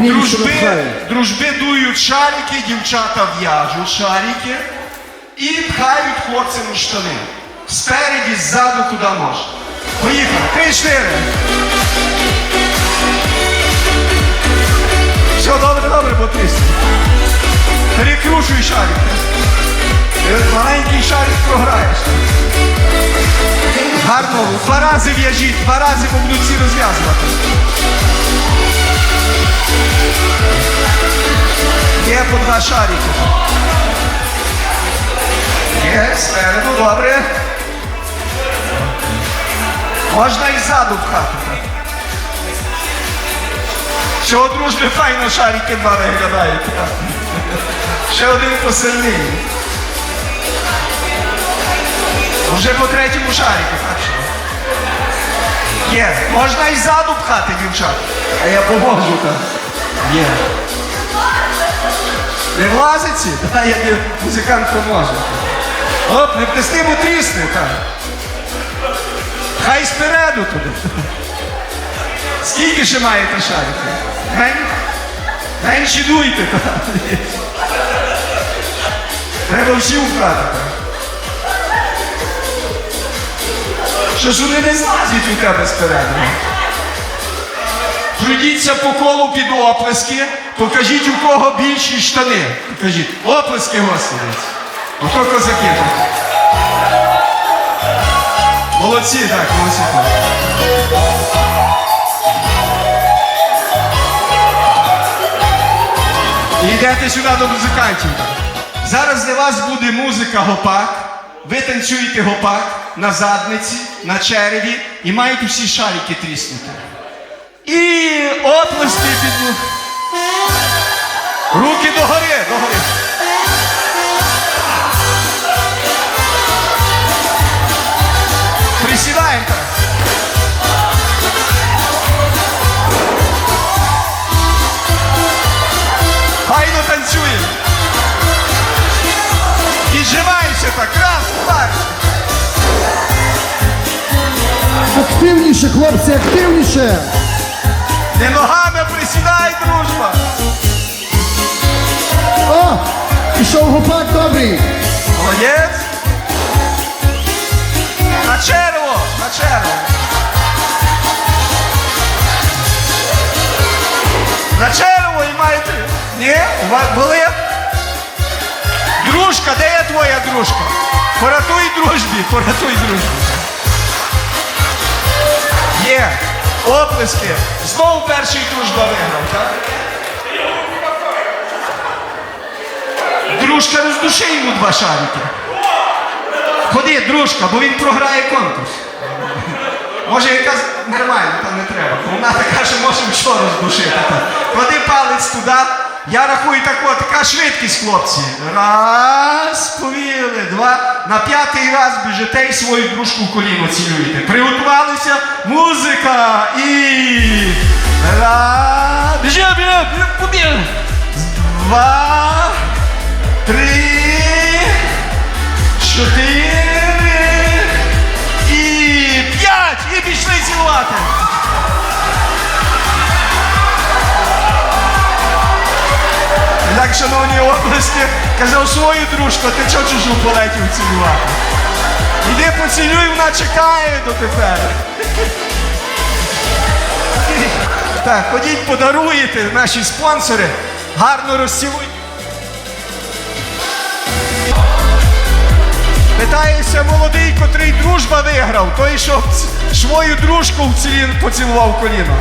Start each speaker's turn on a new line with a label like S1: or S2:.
S1: Більше
S2: Дружби, дружби дують шарики, дівчата в'яжуть шарики і пхають хлопцям у штани. Спереді, ззаду, куди можна. Поїхали. Три-чотири. Все, добре, добре, бо ти. Перекручуй шарик. Маленький шарик програєш. Гарно, два рази в'яжіть, два рази, бо будуть всі розв'язувати. Є по два шарики. Є, спереду, добре. Можна і ззаду. Ще у дружби файно шарики два виглядають. Ще один посильний. Вже по третьому шарику, так. Є. Можна і ззаду пхати, дівчат. А я поможу там. Є. Не влазить ці? Дай я тобі музикант поможе. Оп, не втисни, бо трісне так. Хай спереду туди. Скільки ще маєте? Мен... Менші дуйте. так. Треба всі вкрати. Що ж вони не злазять у тебе спереду? Пройдіться по колу під оплески, покажіть у кого більші штани. Покажіть. Оплески, господи. Ото козаки. Молодці, так, молодці. так. І йдете сюди до музикантів. Зараз для вас буде музика гопак. Ви танцюєте гопак на задниці, на череві і маєте всі шарики тріснути. І оплески під. Руки догори, догори. Присідаємо так. Хайно танцюємо. Піджимаємося так. Раз, два.
S1: Активніше, хлопці, активніше!
S2: Не ногами присідай, дружба.
S1: О! Пішов гопак добрий!
S2: Молодець. На черво, на черво. На черво і маєте. Ні? Були? Дружка, де є твоя дружка? Поратуй дружбі, поратуй дружбі. Оплески. Знову перший дружба виграв, так? Дружка роздуши йому два шарики. Ходи, дружка, бо він програє конкурс. Може якась нормально, там не треба. Вона така, що може що роздушити. Ходи палець туди. Я рахую так от, така швидкість, хлопці. Раз, повіли, два. На п'ятий раз біжите і свою дружку в коліно цілюєте. Приготувалися. Музика і. Раз. Біжи, біжи, біжи, побігли. Два. Три. Чотири. І п'ять. І пішли цілувати. Так, шановні області, казав свою дружку, ти чого чужу полетів цілувати? Іди поцілюй, вона чекає дотепер. Так, ходіть, подаруєте наші спонсори. Гарно розцілуйте. Питається молодий, котрий дружба виграв, той, що свою дружку поцілував коліно.